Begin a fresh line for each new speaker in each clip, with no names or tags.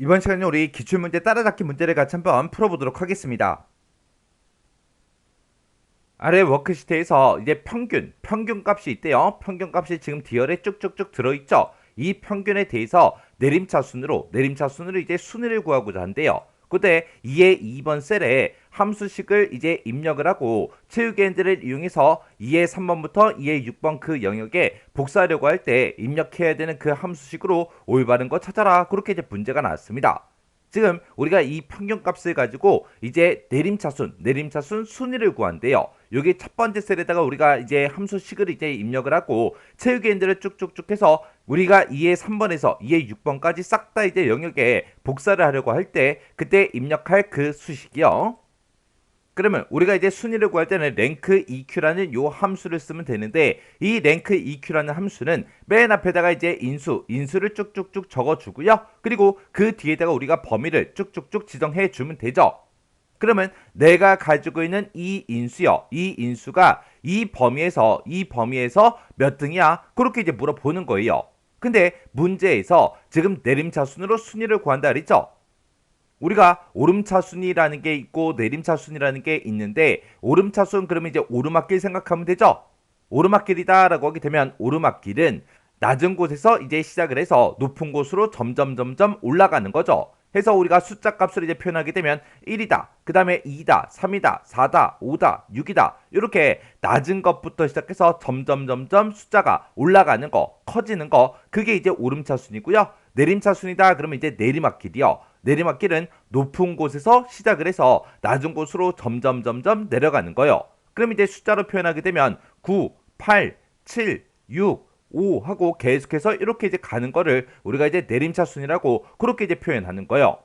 이번 시간에 우리 기출문제 따라잡기 문제를 같이 한번 풀어보도록 하겠습니다. 아래 워크시트에서 이제 평균, 평균 값이 있대요. 평균 값이 지금 디열에 쭉쭉쭉 들어있죠. 이 평균에 대해서 내림차 순으로, 내림차 순으로 이제 순위를 구하고자 한대요. 그때 2의 2번 셀에 함수식을 이제 입력을 하고 체육엔들을 이용해서 2의 3번부터 2의 6번 그 영역에 복사하려고 할 때 입력해야 되는 그 함수식으로 올바른 거 찾아라. 그렇게 이제 문제가 나왔습니다. 지금 우리가 이 평균값을 가지고 이제 내림차순, 내림차순 순위를 구한대요. 여기 첫 번째 셀에다가 우리가 이제 함수식을 이제 입력을 하고 체육인들을 쭉쭉쭉 해서 우리가 2의 3번에서 2의 6번까지 싹 다 이제 영역에 복사를 하려고 할 때 그때 입력할 그 수식이요. 그러면 우리가 이제 순위를 구할 때는 랭크 EQ라는 요 함수를 쓰면 되는데 이 랭크 EQ라는 함수는 맨 앞에다가 이제 인수, 인수를 쭉쭉쭉 적어주고요. 그리고 그 뒤에다가 우리가 범위를 쭉쭉쭉 지정해 주면 되죠. 그러면 내가 가지고 있는 이 인수요. 이 인수가 이 범위에서 이 범위에서 몇 등이야? 그렇게 이제 물어보는 거예요. 근데 문제에서 지금 내림차순으로 순위를 구한다 그랬죠? 우리가 오름차순이라는 게 있고 내림차순이라는 게 있는데 오름차순 그러면 이제 오르막길 생각하면 되죠. 오르막길이다라고 하게 되면 오르막길은 낮은 곳에서 이제 시작을 해서 높은 곳으로 점점 점점 올라가는 거죠. 해서 우리가 숫자 값을 이제 표현하게 되면 1이다, 그 다음에 2다, 3이다, 4다, 5다, 6이다 이렇게 낮은 것부터 시작해서 점점 점점 숫자가 올라가는 거, 커지는 거 그게 이제 오름차순이고요. 내림차순이다 그러면 이제 내리막길이요. 내리막길은 높은 곳에서 시작을 해서 낮은 곳으로 점점 점점 내려가는 거예요. 그럼 이제 숫자로 표현하게 되면 9, 8, 7, 6, 5 하고 계속해서 이렇게 이제 가는 거를 우리가 이제 내림차순이라고 그렇게 이제 표현하는 거예요.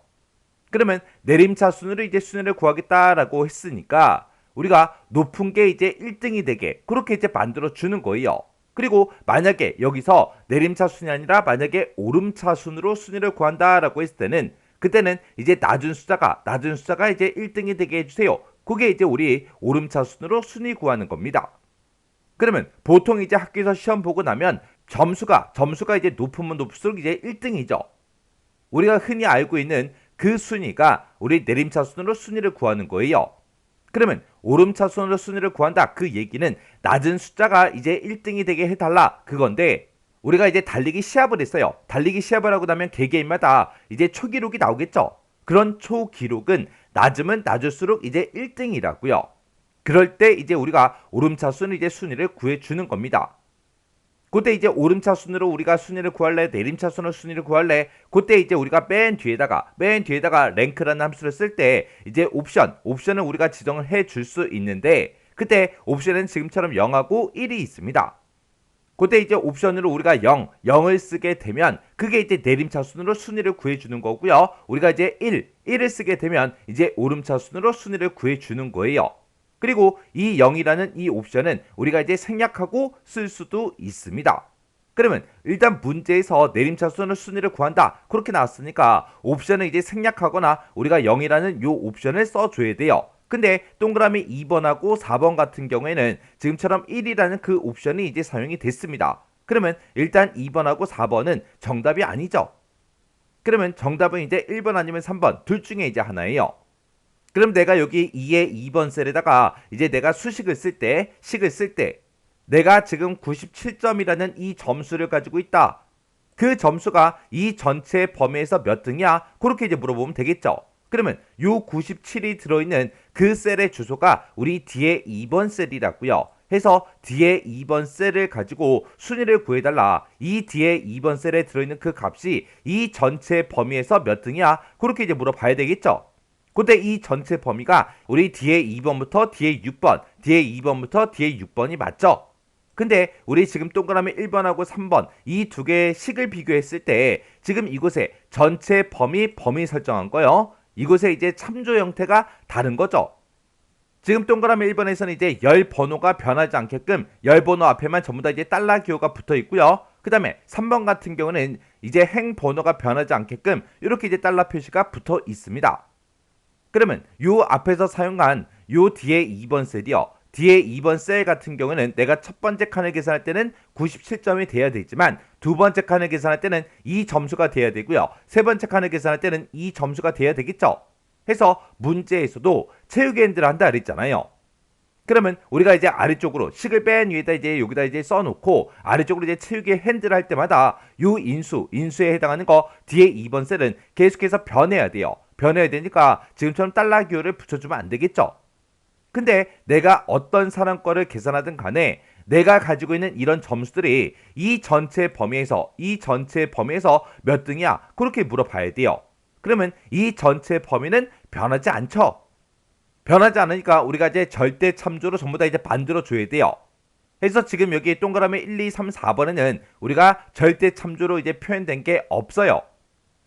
그러면 내림차순으로 이제 순위를 구하겠다라고 했으니까 우리가 높은 게 이제 1등이 되게 그렇게 이제 만들어 주는 거예요. 그리고 만약에 여기서 내림차순이 아니라 만약에 오름차순으로 순위를 구한다라고 했을 때는 그때는 이제 낮은 숫자가 낮은 숫자가 이제 1등이 되게 해주세요. 그게 이제 우리 오름차순으로 순위 구하는 겁니다. 그러면 보통 이제 학교에서 시험 보고 나면 점수가 점수가 이제 높으면 높을수록 이제 1등이죠. 우리가 흔히 알고 있는 그 순위가 우리 내림차순으로 순위를 구하는 거예요. 그러면 오름차순으로 순위를 구한다. 그 얘기는 낮은 숫자가 이제 1등이 되게 해달라. 그건데 우리가 이제 달리기 시합을 했어요. 달리기 시합을 하고 나면 개개인마다 이제 초기록이 나오겠죠. 그런 초기록은 낮으면 낮을수록 이제 1등이라고요. 그럴 때 이제 우리가 오름차순 이제 순위를 구해 주는 겁니다. 그때 이제 오름차 순으로 우리가 순위를 구할래, 내림차 순으로 순위를 구할래. 그때 이제 우리가 맨 뒤에다가 맨 뒤에다가 랭크라는 함수를 쓸 때 이제 옵션, 옵션을 우리가 지정을 해 줄 수 있는데 그때 옵션은 지금처럼 0하고 1이 있습니다. 그때 이제 옵션으로 우리가 0, 0을 쓰게 되면 그게 이제 내림차순으로 순위를 구해 주는 거고요. 우리가 이제 1, 1을 쓰게 되면 이제 오름차순으로 순위를 구해 주는 거예요. 그리고 이 0이라는 이 옵션은 우리가 이제 생략하고 쓸 수도 있습니다. 그러면 일단 문제에서 내림차순으로 순위를 구한다. 그렇게 나왔으니까 옵션을 이제 생략하거나 우리가 0이라는 요 옵션을 써줘야 돼요. 근데 동그라미 2번하고 4번 같은 경우에는 지금처럼 1이라는 그 옵션이 이제 사용이 됐습니다. 그러면 일단 2번하고 4번은 정답이 아니죠. 그러면 정답은 이제 1번 아니면 3번 둘 중에 이제 하나예요. 그럼 내가 여기 2의 2번 셀에다가 이제 내가 수식을 쓸 때, 식을 쓸 때, 내가 지금 97점이라는 이 점수를 가지고 있다. 그 점수가 이 전체 범위에서 몇 등이야? 그렇게 이제 물어보면 되겠죠. 그러면 요 97이 들어있는 그 셀의 주소가 우리 뒤에 2번 셀이라고요. 해서 뒤에 2번 셀을 가지고 순위를 구해달라. 이 뒤에 2번 셀에 들어있는 그 값이 이 전체 범위에서 몇 등이야? 그렇게 이제 물어봐야 되겠죠. 그때 이 전체 범위가 우리 뒤에 2번부터 뒤에 6번, 뒤에 2번부터 뒤에 6번이 맞죠? 근데 우리 지금 동그라미 1번하고 3번 이 두 개의 식을 비교했을 때 지금 이곳에 전체 범위 범위 설정한 거요. 이곳에 이제 참조 형태가 다른 거죠. 지금 동그라미 1번에서는 이제 열 번호가 변하지 않게끔 열 번호 앞에만 전부 다 이제 달러 기호가 붙어 있고요. 그 다음에 3번 같은 경우는 이제 행 번호가 변하지 않게끔 이렇게 이제 달러 표시가 붙어 있습니다. 그러면 요 앞에서 사용한 요 뒤에 2번 셀이요. 뒤에 2번 셀 같은 경우는 내가 첫 번째 칸을 계산할 때는 97점이 돼야 되지만 두 번째 칸을 계산할 때는 이 점수가 돼야 되고요. 세 번째 칸을 계산할 때는 이 점수가 돼야 되겠죠. 해서 문제에서도 채우기 핸들을 한다 그랬잖아요. 그러면 우리가 이제 아래쪽으로 식을 맨 위에다 이제 여기다 이제 써놓고 아래쪽으로 이제 채우기 핸들을 할 때마다 요 인수, 인수에 해당하는 거 뒤에 2번 셀은 계속해서 변해야 돼요. 변해야 되니까 지금처럼 달러 기호를 붙여주면 안 되겠죠. 근데 내가 어떤 사람 거를 계산하든 간에 내가 가지고 있는 이런 점수들이 이 전체 범위에서 이 전체 범위에서 몇 등이야? 그렇게 물어봐야 돼요. 그러면 이 전체 범위는 변하지 않죠. 변하지 않으니까 우리가 이제 절대 참조로 전부 다 이제 만들어 줘야 돼요. 그래서 지금 여기 동그라미 1, 2, 3, 4번에는 우리가 절대 참조로 이제 표현된 게 없어요.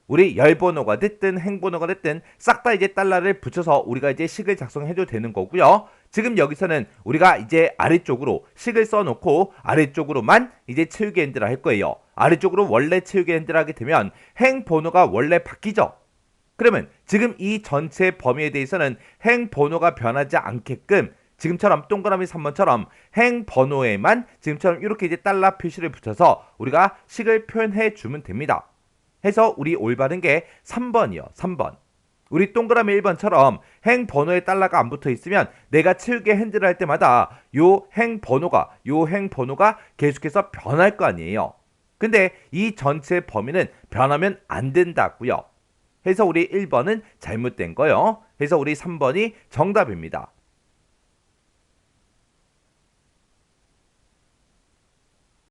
우리 열번호가 됐든 행번호가 됐든 싹 다 이제 달러를 붙여서 우리가 이제 식을 작성해도 되는 거고요. 지금 여기서는 우리가 이제 아래쪽으로 식을 써놓고 아래쪽으로만 이제 채우기 핸들을 할 거예요. 아래쪽으로 원래 채우기 핸들을 하게 되면 행번호가 원래 바뀌죠. 그러면 지금 이 전체 범위에 대해서는 행 번호가 변하지 않게끔 지금처럼 동그라미 3번처럼 행 번호에만 지금처럼 이렇게 이제 달러 표시를 붙여서 우리가 식을 표현해 주면 됩니다. 해서 우리 올바른 게 3번이요. 3번. 우리 동그라미 1번처럼 행 번호에 달러가 안 붙어 있으면 내가 채우기 핸들을 할 때마다 요 행 번호가 요 행 번호가 계속해서 변할 거 아니에요. 근데 이 전체 범위는 변하면 안 된다고요. 해서 우리 1번은 잘못된 거요. 해서 우리 3번이 정답입니다.